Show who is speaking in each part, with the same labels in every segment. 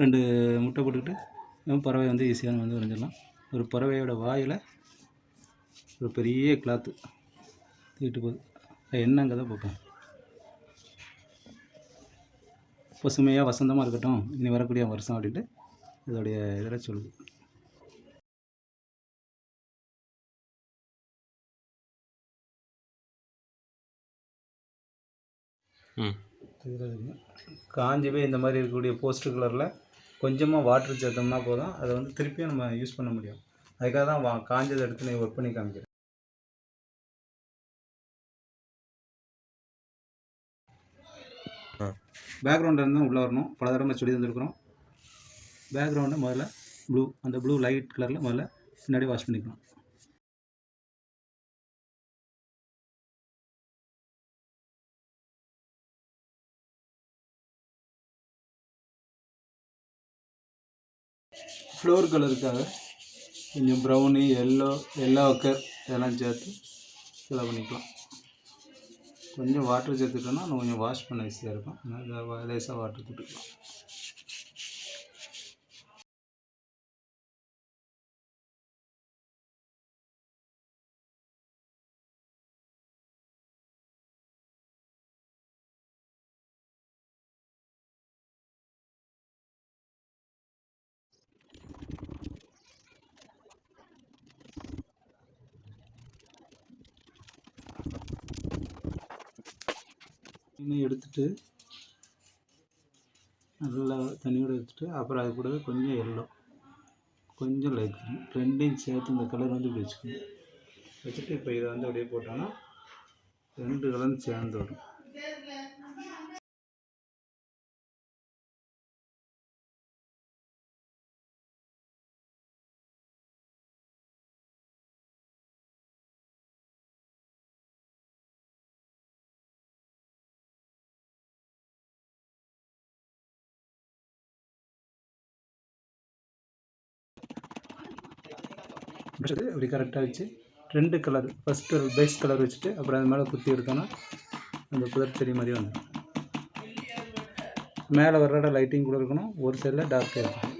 Speaker 1: ரெண்டு முட்டை போட்டுக்கிட்டு பறவை வந்து ஈஸியாக வந்து வரைஞ்சிடலாம் ஒரு பறவையோட வாயில் ஒரு பெரிய கிளாத்து தூக்கிட்டு போகுது அது என்னங்கிறத பார்ப்போம். பசுமையாக வசந்தமாக இருக்கட்டும் இனி வரக்கூடிய வருஷம் அப்படின்ட்டு இதோடைய இதில் சொல்லுது. காஞ்சி போய் இந்த மாதிரி இருக்கக்கூடிய போஸ்டர் கலரில் கொஞ்சமாக வாட்டர் சேர்த்தோம்னா போதும். அதை வந்து திருப்பியும் நம்ம யூஸ் பண்ண முடியும். அதுக்காக தான் வா காஞ்சதை எடுத்து நான் ஒர்க் பண்ணி காமிக்கிறேன். பேக்ரவுண்டில் இருந்தால் உள்ளே வரணும். பல தடவை சொல்லி தந்துருக்குறோம். பேக்ரவுண்டை முதல்ல ப்ளூ அந்த ப்ளூ லைட் கலரில் முதல்ல பின்னாடி வாஷ் பண்ணிக்கலாம் ஃப்ளோர் கலருக்காக கொஞ்சம் ப்ரௌனு எல்லோ எல்லோ ஒக்கர் இதெல்லாம் சேர்த்து இதெல்லாம் பண்ணிக்கலாம். கொஞ்சம் வாட்டர் சேர்த்துட்டோம்னா இன்னும் கொஞ்சம் வாஷ் பண்ண ஈஸியாக இருக்கும். லேசாக வாட்டர் போட்டுக்கலாம். இன்னும் எடுத்துட்டு நல்லா தண்ணியோட எடுத்துட்டு அப்புறம் அது கூடவே கொஞ்சம் எல்லோ கொஞ்சம் லைட் ரெண்டையும் சேர்த்து இந்த கலர் வந்து இப்படி வச்சுக்கணும். வச்சுட்டு இப்போ இதை வந்து அப்படியே போட்டோன்னா ரெண்டு கலரும் சேர்ந்து வரும். வச்சுட்டு இப்படி கரெக்டாக வச்சு ரெண்டு கலர் ஃபஸ்ட்டு பேஸ் கலர் வச்சுட்டு அப்புறம் அது மேலே குத்தி எடுத்தோன்னா அந்த புதர் செடி மாதிரி வந்துடும். மேலே வர்ற இடம் லைட்டிங் கூட இருக்கணும் ஒரு சைடில் டார்க்காக இருக்கும்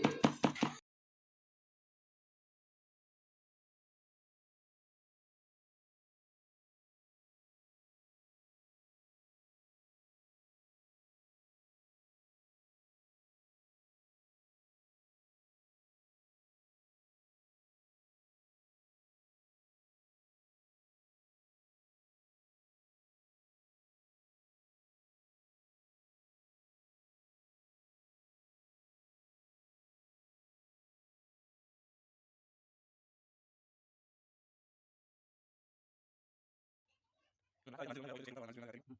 Speaker 1: കാര്യം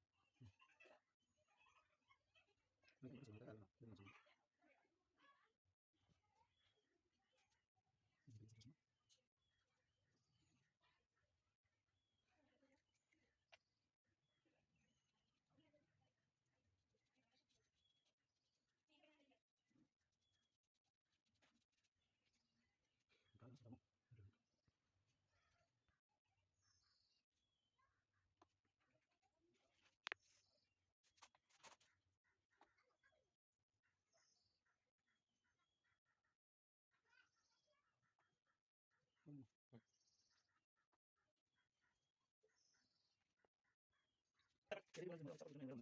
Speaker 1: Karibu lazima utafute tumia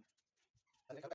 Speaker 1: gharama